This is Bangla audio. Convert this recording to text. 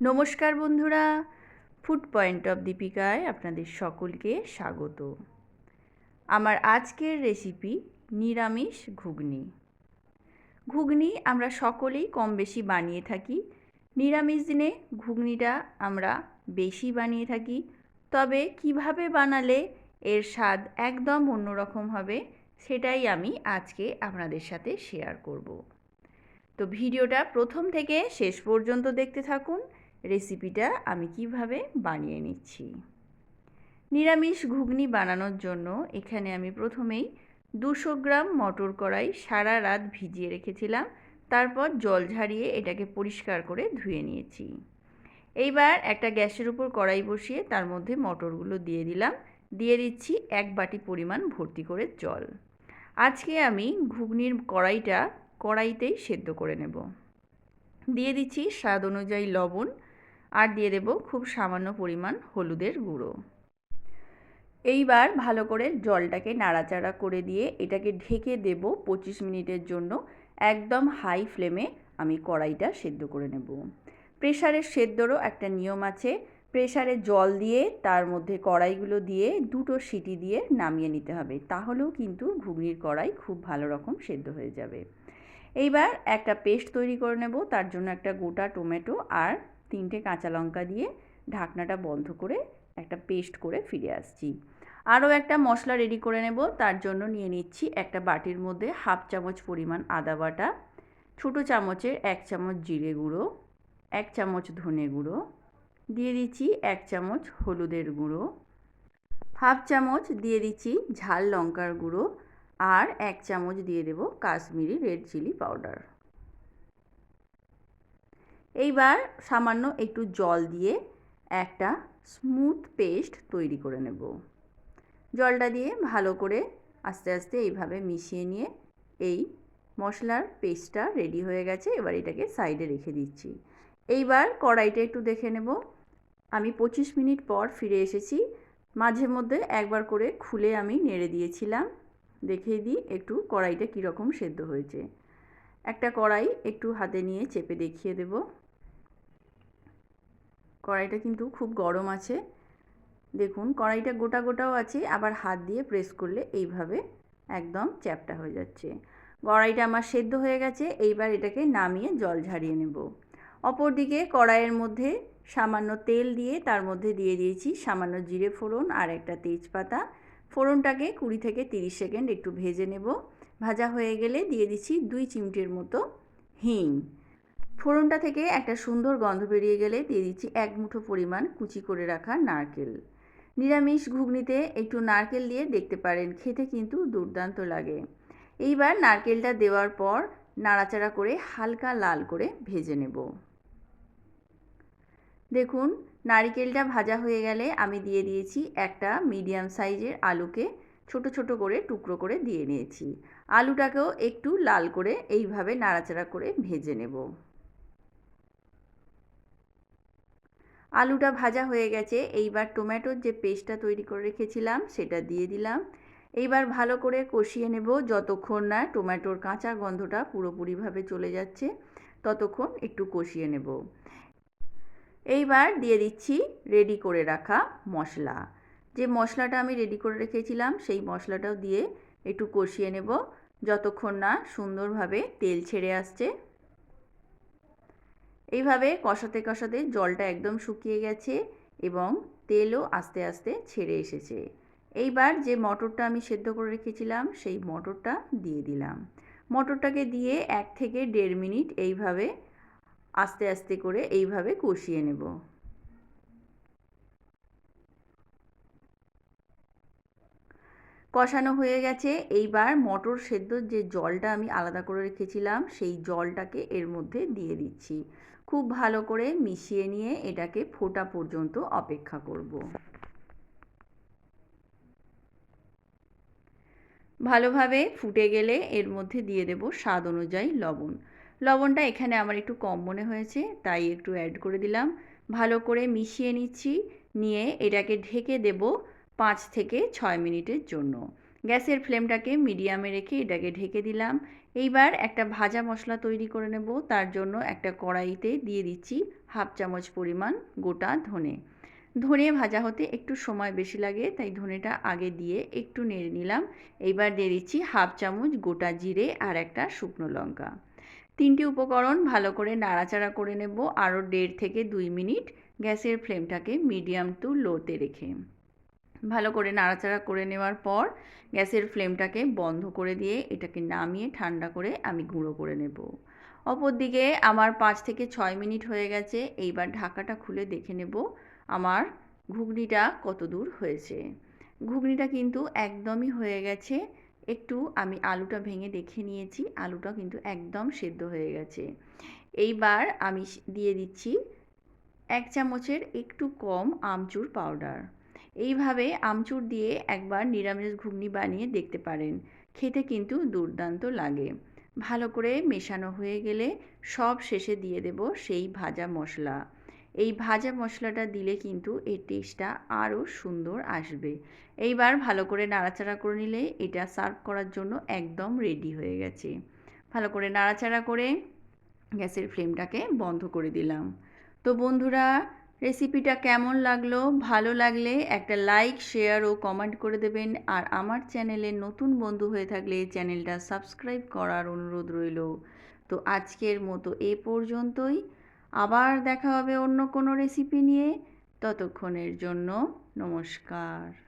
নমস্কার বন্ধুরা ফুড পয়েন্ট অফ দীপিকায় আপনাদের সকলকে স্বাগত। আমার আজকের রেসিপি নিরামিষ ঘুগনি। ঘুগনি আমরা সকলেই কম বেশি বানিয়ে থাকি। নিরামিষ দিনে ঘুগনিটা আমরা বেশি বানিয়ে থাকি। তবে কীভাবে বানালে এর স্বাদ একদম অন্যরকম হবে, সেটাই আমি আজকে আপনাদের সাথে শেয়ার করব। তো ভিডিওটা প্রথম থেকে শেষ পর্যন্ত দেখতে থাকুন। রেসিপিটা আমি কীভাবে বানিয়ে নিচ্ছি। নিরামিষ ঘুগনি বানানোর জন্য এখানে আমি প্রথমেই দুশো গ্রাম মটর কড়াই সারা রাত ভিজিয়ে রেখেছিলাম, তারপর জল ঝারিয়ে এটাকে পরিষ্কার করে ধুয়ে নিয়েছি। এইবার একটা গ্যাসের উপর কড়াই বসিয়ে তার মধ্যে মটরগুলো দিয়ে দিলাম, দিয়ে দিচ্ছি এক বাটি পরিমাণ ভর্তি করে জল। আজকে আমি ঘুগনির কড়াইটা কড়াইতেই সেদ্ধ করে নেব। দিয়ে দিচ্ছি স্বাদ অনুযায়ী লবণ আর দিয়ে দেব খুব সামান্য পরিমাণ হলুদের গুঁড়ো। এইবার ভালো করে জলটাকে নাড়াচাড়া করে দিয়ে এটাকে ঢেকে দেব পঁচিশ মিনিটের জন্য। একদম হাই ফ্লেমে আমি কড়াইটা সেদ্ধ করে নেব। প্রেশারের সেদ্ধরও একটা নিয়ম আছে। প্রেশারে জল দিয়ে, তার মধ্যে কড়াইগুলো দিয়ে, দুটো সিটি দিয়ে নামিয়ে নিতে হবে। তাহলেও কিন্তু ঘুগনির কড়াই খুব ভালো রকম সেদ্ধ হয়ে যাবে। এইবার একটা পেস্ট তৈরি করে নেব। তার জন্য একটা গোটা টমেটো আর তিনটে কাঁচা লঙ্কা দিয়ে ঢাকনাটা বন্ধ করে একটা পেস্ট করে ফিরে আসছি। আরও একটা মশলা রেডি করে নেব, তার জন্য নিয়ে নিচ্ছি একটা বাটির মধ্যে হাফ চামচ পরিমাণ আদা বাটা, ছোটো চামচের এক চামচ জিরে গুঁড়ো, এক চামচ ধনে গুঁড়ো, দিয়ে দিচ্ছি এক চামচ হলুদের গুঁড়ো, হাফ চামচ দিয়ে দিচ্ছি ঝাল লঙ্কার গুঁড়ো, আর এক চামচ দিয়ে দেব কাশ্মীরি রেড চিলি পাউডার এইবার সামান্য একটু জল দিয়ে একটা স্মুথ পেস্ট তৈরি করে নেব। জলটা দিয়ে ভালো করে আস্তে আস্তে এইভাবে মিশিয়ে নিয়ে এই মশলার পেস্টটা রেডি হয়ে গেছে, এবার এটাকে সাইডে রেখে দিচ্ছি। এইবার কড়াইটা একটু দেখে নেব। আমি পঁচিশ মিনিট পর ফিরে এসেছি। মাঝে মধ্যে একবার করে খুলে আমি নেড়ে দিয়েছিলাম। দেখিয়ে দিই একটু কড়াইটা কীরকম সেদ্ধ হয়েছে। একটা কড়াই একটু হাতে নিয়ে চেপে দেখিয়ে দেব। কড়াইটা কিন্তু খুব গরম আছে। দেখুন, কড়াইটা গোটা গোটাও আছে, আবার হাত দিয়ে প্রেস করলে এইভাবে একদম চ্যাপটা হয়ে যাচ্ছে। কড়াইটা আমার সেদ্ধ হয়ে গেছে, এইবার এটাকে নামিয়ে জল ঝারিয়ে নেব। অপরদিকে কড়াইয়ের মধ্যে সামান্য তেল দিয়ে তার মধ্যে দিয়ে দিয়েছি সামান্য জিরে ফোড়ন আর একটা তেজপাতা। ফোড়নটাকে কুড়ি থেকে তিরিশ সেকেন্ড একটু ভেজে নেব। ভাজা হয়ে গেলে দিয়ে দিচ্ছি দুই চিমটির মতো হিং। ফোড়নটা থেকে একটা সুন্দর গন্ধ বেরিয়ে গেলে দিয়ে দিচ্ছি এক মুঠো পরিমাণ কুচি করে রাখা নারকেল। নিরামিষ ঘুগনিতে একটু নারকেল দিয়ে দেখতে পারেন, খেতে কিন্তু দুর্দান্ত লাগে। এইবার নারকেলটা দেওয়ার পর নাড়াচাড়া করে হালকা লাল করে ভেজে নেব। দেখুন, নারিকেলটা ভাজা হয়ে গেলে আমি দিয়ে দিয়েছি একটা মিডিয়াম সাইজের আলুকে ছোট ছোট করে টুকরো করে দিয়ে নিয়েছি। আলুটাকেও একটু লাল করে এইভাবে নাড়াচাড়া করে ভেজে নেব। আলুটা ভাজা হয়ে গেছে। এইবার টমেটোর যে পেস্টটা তৈরি করে রেখেছিলাম, সেটা দিয়ে দিলাম। এইবার ভালো করে কষিয়ে নেব। যতক্ষণ না টমেটোর কাঁচা গন্ধটা পুরোপুরিভাবে চলে যাচ্ছে, ততক্ষণ একটু কষিয়ে নেব। এইবার দিয়ে দিচ্ছি রেডি করে রাখা মশলা। যে মশলাটা আমি রেডি করে রেখেছিলাম, সেই মশলাটাও দিয়ে একটু কষিয়ে নেব। যতক্ষণ না সুন্দরভাবে তেল ছেড়ে আসছে এইভাবে কষাতে কষাতে জলটা একদম শুকিয়ে গেছে এবং তেলও আস্তে আস্তে ছেড়ে এসেছে। এইবার যে মটরটা আমি সেদ্ধ করে রেখেছিলাম, সেই মটরটা দিয়ে দিলাম। মটরটাকে দিয়ে এক থেকে দেড় মিনিট এইভাবে আস্তে আস্তে করে এইভাবে কষিয়ে নেব। কষানো হয়ে গেছে। এইবার মটর সেদ্ধর যে জলটা আমি আলাদা করে রেখেছিলাম, সেই জলটাকে এর মধ্যে দিয়ে দিচ্ছি। খুব ভালো করে মিশিয়ে নিয়ে এটাকে ফোটা পর্যন্ত অপেক্ষা করব। ভালোভাবে ফুটে গেলে এর মধ্যে দিয়ে দেব স্বাদ অনুযায়ী লবণ। লবণটা এখানে আমার একটু কম মনে হয়েছে, তাই একটু অ্যাড করে দিলাম। ভালো করে মিশিয়ে নিচ্ছি, নিয়ে এটাকে ঢেকে দেব পাঁচ থেকে ছয় মিনিটের জন্য। গ্যাসের ফ্লেমটাকে মিডিয়ামে রেখে এটাকে ঢেকে দিলাম। এইবার একটা ভাজা মশলা তৈরি করে নেব। তার জন্য একটা কড়াইতে দিয়ে দিচ্ছি হাফ চামচ পরিমাণ গোটা ধনে। ধনে ভাজা হতে একটু সময় বেশি লাগে, তাই ধনেটা আগে দিয়ে একটু নেড়ে নিলাম। এইবার দিয়ে দিচ্ছি হাফ চামচ গোটা জিরে আর একটা শুকনো লঙ্কা। তিনটি উপকরণ ভালো করে নাড়াচাড়া করে নেব আরও দেড় থেকে দুই মিনিট। গ্যাসের ফ্লেমটাকে মিডিয়াম টু লোতে রেখে। ভালো করে নাড়াচাড়া করে নেওয়ার পর গ্যাসের ফ্লেমটাকে বন্ধ করে দিয়ে এটাকে নামিয়ে ঠান্ডা করে আমি গুঁড়ো করে নেব। অপরদিকে আমার পাঁচ থেকে ছয় মিনিট হয়ে গেছে, এইবার ঢাকাটা খুলে দেখে নেব আমার ঘুগনিটা কত দূর হয়েছে। ঘুগনিটা কিন্তু একদমই হয়ে গেছে, একটু আমি আলুটা ভেঙে দেখে নিয়েছি, আলুটা কিন্তু একদম সেদ্ধ হয়ে গেছে। এইবার আমি দিয়ে দিচ্ছি এক চামচের একটু কম আমচুর পাউডার। এইভাবে আমচুর দিয়ে একবার নিরামিষ ঘুগনি বানিয়ে দেখতে পারেন। খেতে কিন্তু দুর্দান্ত লাগে। ভালো করে মেশানো হয়ে গেলে সব শেষে দিয়ে দেব সেই ভাজা মশলা। এই ভাজা মশলাটা দিলে কিন্তু এর টেস্টটা আরও সুন্দর আসবে। এইবার ভালো করে নাড়াচাড়া করে নিলে এটা সার্ভ করার জন্য একদম রেডি হয়ে গেছে। ভালো করে নাড়াচাড়া করে গ্যাসের ফ্লেমটাকে বন্ধ করে দিলাম। তো বন্ধুরা রেসিপিটা কেমন লাগল? ভালো লাগলে একটা লাইক শেয়ার ও কমেন্ট করে দেবেন। আর আমার চ্যানেলে নতুন বন্ধু হয়ে থাকলে চ্যানেলটা সাবস্ক্রাইব করার অনুরোধ রইল। তো আজকের মতো এ পর্যন্তই। আবার দেখা হবে অন্য কোনো রেসিপি নিয়ে। ততক্ষণের জন্য নমস্কার।